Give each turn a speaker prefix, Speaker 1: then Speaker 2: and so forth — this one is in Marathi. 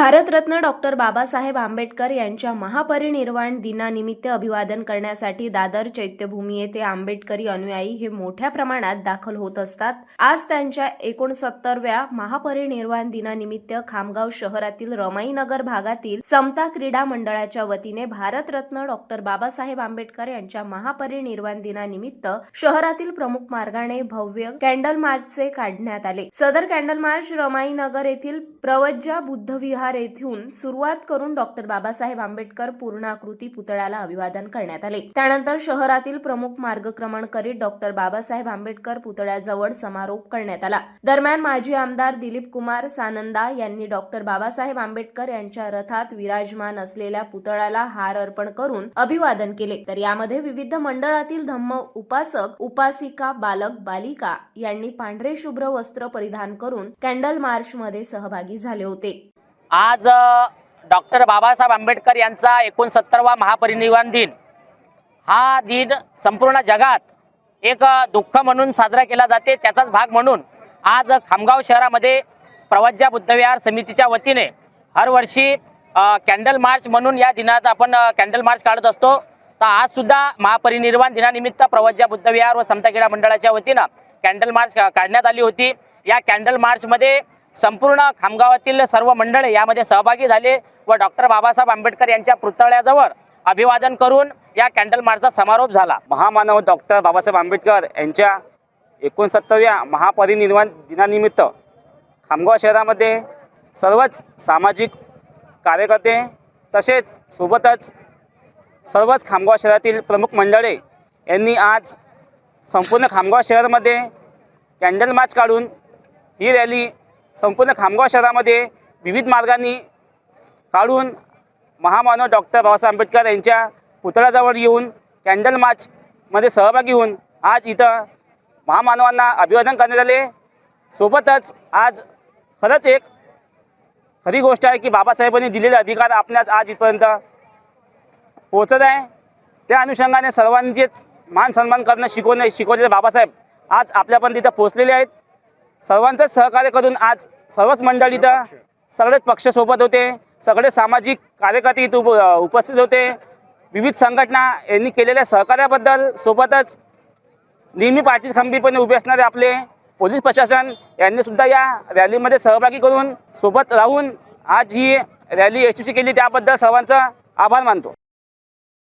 Speaker 1: भारतरत्न डॉक्टर बाबासाहेब आंबेडकर यांच्या महापरिनिर्वाण दिनानिमित्त अभिवादन करण्यासाठी दादर चैत्यभूमी येथे आंबेडकरी अनुयायी हे मोठ्या प्रमाणात दाखल होत असतात. आज त्यांच्या एकोणसत्तरव्या महापरिनिर्वाण दिनानिमित्त खामगाव शहरातील रमाईनगर भागातील समता क्रीडा मंडळाच्या वतीने भारतरत्न डॉक्टर बाबासाहेब आंबेडकर यांच्या महापरिनिर्वाण दिनानिमित्त शहरातील प्रमुख मार्गाने भव्य कॅन्डल मार्चचे काढण्यात आले. सदर कॅन्डल मार्च रमाईनगर येथील प्रवज्जा बुद्ध विहार येथून सुरुवात करून डॉक्टर बाबासाहेब आंबेडकर पूर्णाकृती पुतळ्याला अभिवादन करण्यात आले. त्यानंतर शहरातील प्रमुख मार्गक्रमण करीत डॉक्टर बाबासाहेब आंबेडकर पुतळ्याजवळ समारोप करण्यात आला. दरम्यान माजी आमदार दिलीप कुमार सानंदा यांनी डॉक्टर बाबासाहेब आंबेडकर यांच्या रथात विराजमान असलेल्या पुतळ्याला हार अर्पण करून अभिवादन केले. तर यामध्ये विविध मंडळातील धम्म उपासक उपासिका बालक बालिका यांनी पांढरे शुभ्र वस्त्र परिधान करून कॅन्डल मार्च मध्ये सहभागी झाले होते.
Speaker 2: आज डॉक्टर बाबासाहेब आंबेडकर यांचा एकोणसत्तरवा महापरिनिर्वाण दिन. हा दिन संपूर्ण जगात एक दुःख म्हणून साजरा केला जाते. त्याचाच भाग म्हणून आज खामगाव शहरामध्ये प्रवज्या बुद्धविहार समितीच्या वतीने हरवर्षी कॅन्डल मार्च म्हणून या दिनात आपण कॅन्डल मार्च काढत असतो. तर आज सुद्धा महापरिनिर्वाण दिनानिमित्त प्रवज्या बुद्धविहार व समता क्रीडा मंडळाच्या वतीनं कॅन्डल मार्च काढण्यात आली होती. या कॅन्डल मार्चमध्ये संपूर्ण खामगावातील सर्व मंडळे यामध्ये सहभागी झाले व डॉक्टर बाबासाहेब आंबेडकर यांच्या पुतळ्याजवळ अभिवादन करून या कॅन्डल मार्चचा समारोप झाला.
Speaker 3: महामानव डॉक्टर बाबासाहेब आंबेडकर यांच्या एकोणसत्तरव्या महापरिनिर्वाण दिनानिमित्त खामगाव शहरामध्ये सर्वच सामाजिक कार्यकर्ते तसेच सोबतच सर्वच खामगाव शहरातील प्रमुख मंडळे यांनी आज संपूर्ण खामगाव शहरामध्ये कॅन्डल मार्च काढून ही रॅली संपूर्ण खामगाव शहरामध्ये विविध मार्गांनी काढून महामानव डॉक्टर बाबासाहेब आंबेडकर यांच्या पुतळ्याजवळ येऊन कॅन्डल मार्चमध्ये सहभागी होऊन आज इथं महामानवांना अभिवादन करण्यात आले. सोबतच आज खरंच एक खरी गोष्ट आहे की बाबासाहेबांनी दिलेले अधिकार आपल्याच आज इथपर्यंत पोहोचत आहे. त्या अनुषंगाने सर्वांचेच मान सन्मान करणं शिकवणे शिकवलेले बाबासाहेब आज आपल्यापर्यंत इथं पोहोचलेले आहेत. सर्वांचंच सहकार्य करून आज सर्वच मंडळी इथं सगळेच पक्ष सोबत होते सगळे सामाजिक कार्यकर्ते इथं उप उपस्थित होते. विविध संघटना यांनी केलेल्या सहकार्याबद्दल सोबतच नेहमी पाठीस खंबीरपणे उभे असणारे आपले पोलीस प्रशासन यांनीसुद्धा या रॅलीमध्ये सहभागी करून सोबत राहून आज ही रॅली यशस्वी केली. त्याबद्दल सर्वांचा आभार मानतो.